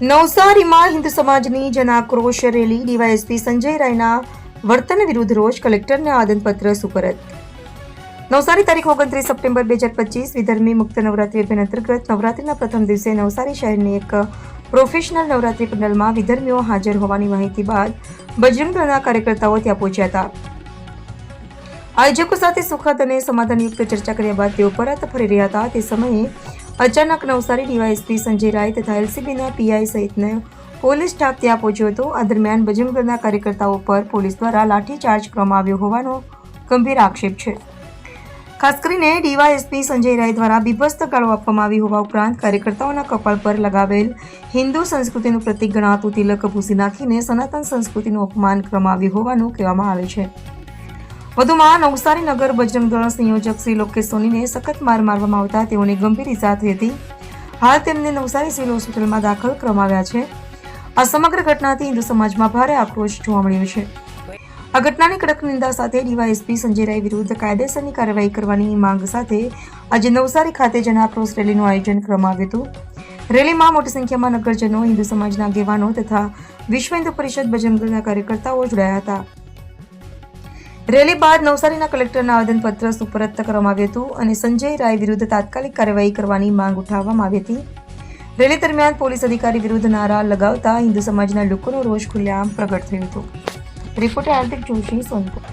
નવસારીમાં હિન્દુ સમાજની જનાક્રોશ રેલી ડીવાયએસપી સંજય રાયના વર્તન વિરુદ્ધ રોષ કલેક્ટરને આદનપત્ર સુપરત. નવસારી તારીખ ઓગણત્રીસ સપ્ટેમ્બર બે હજાર પચીસ વિધર્મી મુક્ત નવરાત્રી અભિયાન અંતર્ગત નવરાત્રીના પ્રથમ દિવસે નવસારી શહેરની એક પ્રોફેશનલ નવરાત્રી પંડલમાં વિધર્મીઓ હાજર હોવાની માહિતી બાદ બજરંગ દળના કાર્યકર્તાઓ ત્યાં પહોંચ્યા હતા. આયોજકો સાથે સુખદ અને સમાધાનયુક્ત ચર્ચા કર્યા બાદ તેઓ પરત ફરી રહ્યા હતા. તે સમયે અચાનક નવસારી ડીવાયએસપી સંજય રાય તથા એલસીબીના પીઆઈ સહિતનો પોલીસ સ્ટાફ ત્યાં પહોંચ્યો હતો. આ દરમિયાન બજરંગ કાર્યકર્તાઓ પર પોલીસ દ્વારા લાઠીચાર્જ કરવામાં આવ્યો હોવાનો ગંભીર આક્ષેપ છે. ખાસ કરીને ડીવાયએસપી સંજય રાય દ્વારા બીભસ્ત ગાળો આપવામાં આવી હોવા ઉપરાંત કાર્યકર્તાઓના કપાળ પર લગાવેલ હિન્દુ સંસ્કૃતિનું પ્રતિક ગણાતું તિલક ભૂસી નાખીને સનાતન સંસ્કૃતિનું અપમાન કરવામાં આવ્યું હોવાનું કહેવામાં આવે છે. વધુમાં નવસારી નગર બજરંગ દળ સંયોજક શ્રી લોકેશ સોનીને સખત માર મારવામાં આવતા તેઓને ગંભીર ઇજા થઈ હતી. હાલ તેમને નવસારી સિવિલ હોસ્પિટલમાં દાખલ કરવામાં આવ્યા છે. આ સમગ્ર ઘટનાથી હિન્દુ સમાજમાં ભારે આક્રોશ જોવા મળ્યો છે. આ ઘટનાની કડક નિંદા સાથે ડીવાયએસપી સંજય રાય વિરુદ્ધ કાયદેસરની કાર્યવાહી કરવાની માંગ સાથે આજે નવસારી ખાતે જનાક્રોશ રેલીનું આયોજન કરવામાં આવ્યું હતું. રેલીમાં મોટી સંખ્યામાં નગરજનો, હિન્દુ સમાજના આગેવાનો તથા વિશ્વ હિન્દુ પરિષદ બજરંગ દળના કાર્યકર્તાઓ જોડાયા હતા. રેલી બાદ નવસારીના કલેક્ટરના આવેદનપત્ર સુપરત કરવામાં આવ્યું હતું અને સંજય રાય વિરુદ્ધ તાત્કાલિક કાર્યવાહી કરવાની માંગ ઉઠાવવામાં આવી હતી. રેલી દરમિયાન પોલીસ અધિકારી વિરુદ્ધ નારા લગાવતા હિન્દુ સમાજના લોકોનો રોષ ખુલ્લેઆમ પ્રગટ થયો હતો. રિપોર્ટર હાર્દિક જોશી સોનપુર.